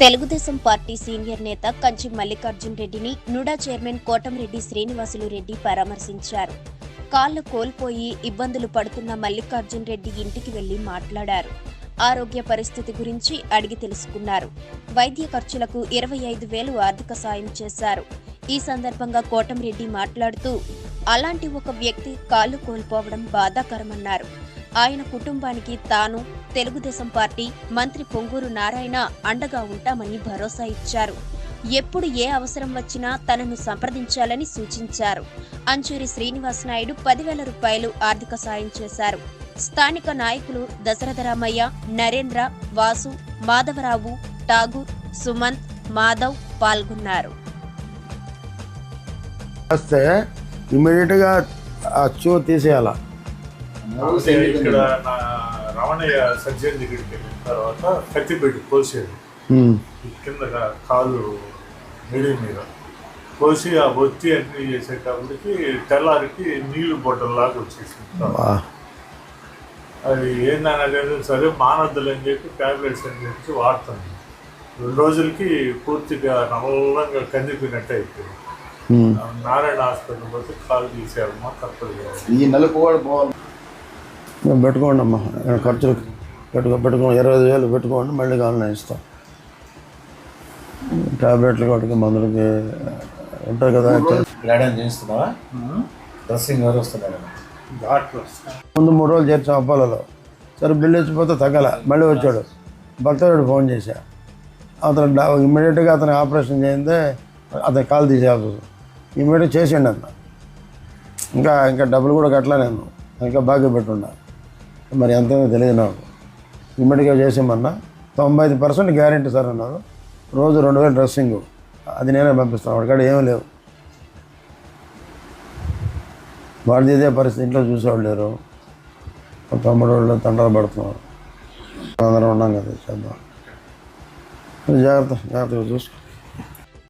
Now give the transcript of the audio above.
Telugu Desam party senior నేత కంచి మల్లికార్జున్ రెడ్డిని NUDA chairman Kotamreddy Srinivasulu Reddy పరామర్శించారు. కాళ్ళు కోల్పోయి ఇబ్బందులు పడుతున్న మల్లికార్జున్ రెడ్డి ఇంటికి వెళ్ళి మాట్లాడారు. ఆరోగ్య పరిస్థితి గురించి అడిగి తెలుసుకున్నారు. వైద్య ఖర్చులకు ఇరవై ఐదు వేలు ఆర్థిక సాయం చేశారు. ఈ సందర్భంగా కోటంరెడ్డి మాట్లాడుతూ అలాంటి ఒక వ్యక్తి కాళ్ళు కోల్పోవడం బాధాకరమన్నారు. ఆయన కుటుంబానికి తాను తెలుగుదేశం పార్టీ మంత్రి పొంగూరు నారాయణ అండగా ఉంటామని భరోసా ఇచ్చారు. ఎప్పుడు ఏ అవసరం వచ్చినా తనను సంప్రదించాలని సూచించారు. అంచూరి శ్రీనివాస్ నాయుడు పదివేల రూపాయలు ఆర్థిక సాయం చేశారు. స్థానిక నాయకులు దశరథరామయ్య నరేంద్ర వాసు మాధవరావు ఠాగూర్ సుమంత్ మాధవ్ పాల్గొన్నారు. వస్తే ఇమీడియట్గా ఆ చూ తీసేయాల? ఇక్కడ నా రమణయ్య సర్జన్ దగ్గరికి వెళ్ళిన తర్వాత కత్తిపెట్టి కోసేది. కింద కాలు మిడి మీద. కోసి ఆ ఒత్తి అన్ని చేసేటప్పటికి తెల్లారికి నీళ్ళు బొట్టల్లాగా వచ్చేసింది. అది ఏందనలేదు సరే మానద్దులు అని చెప్పి ట్యాబ్లెట్స్ అని చెప్పి వాడుతాను. రెండు రోజులకి పూర్తిగా నల్లంగా కందిపోయినట్టు అయిపోయింది. నారాయణ హాస్పిటల్ పోతే కాలు తీసేయాలమ్మా తప్పదు ఈ నెలకు కూడా పోవాలి. పెట్టుకోండి అమ్మా. ఖర్చులు పెట్టుకో పెట్టుకోండి ఇరవై ఐదు వేలు పెట్టుకోండి మళ్ళీ కావాలని ఇస్తాం టాబ్లెట్లు కొట్టుకు మందులకి ఉంటాయి కదా గ్లాడన్ చేస్తున్నావా? డ్రెస్సింగ్ ఎవరు వస్తున్నారు? డాక్టర్ ముందు మూడు రోజులు చేర్చాం అప్పాలలో. సరే బిల్లు ఇచ్చిపోతే తగ్గల. మళ్ళీ వచ్చాడు. భక్తుడు ఫోన్ చేశా. అతను ఇమ్మీడియట్గా అతను ఆపరేషన్ చేయిందే అతను కాలు తీసేయాల్సి ఇమీడియట్ చేసిండు అన్న. ఇంకా ఇంకా డబ్బులు కూడా కట్టలే నేను. ఇంకా బాగా పెట్టున్నా మరి ఎంతో తెలియదు నాకు. ఇమీడియట్గా చేసేమన్నా తొంభై ఐదు పర్సెంట్ గ్యారంటీ సార్ అన్నారు. రోజు రెండు వేలు డ్రెస్సింగ్. అది నేనే పంపిస్తాను. వాడికాడ ఏమీ లేవు. వాడిది ఇదే పరిస్థితి. ఇంట్లో చూసేవాళ్ళు లేరు. తొంభై తమ్ముడు వాళ్ళు తండ్రులు పడుతున్నారు. అందరం ఉన్నాం కదా చేద్దాం. జాగ్రత్త జాగ్రత్తగా చూసుకో.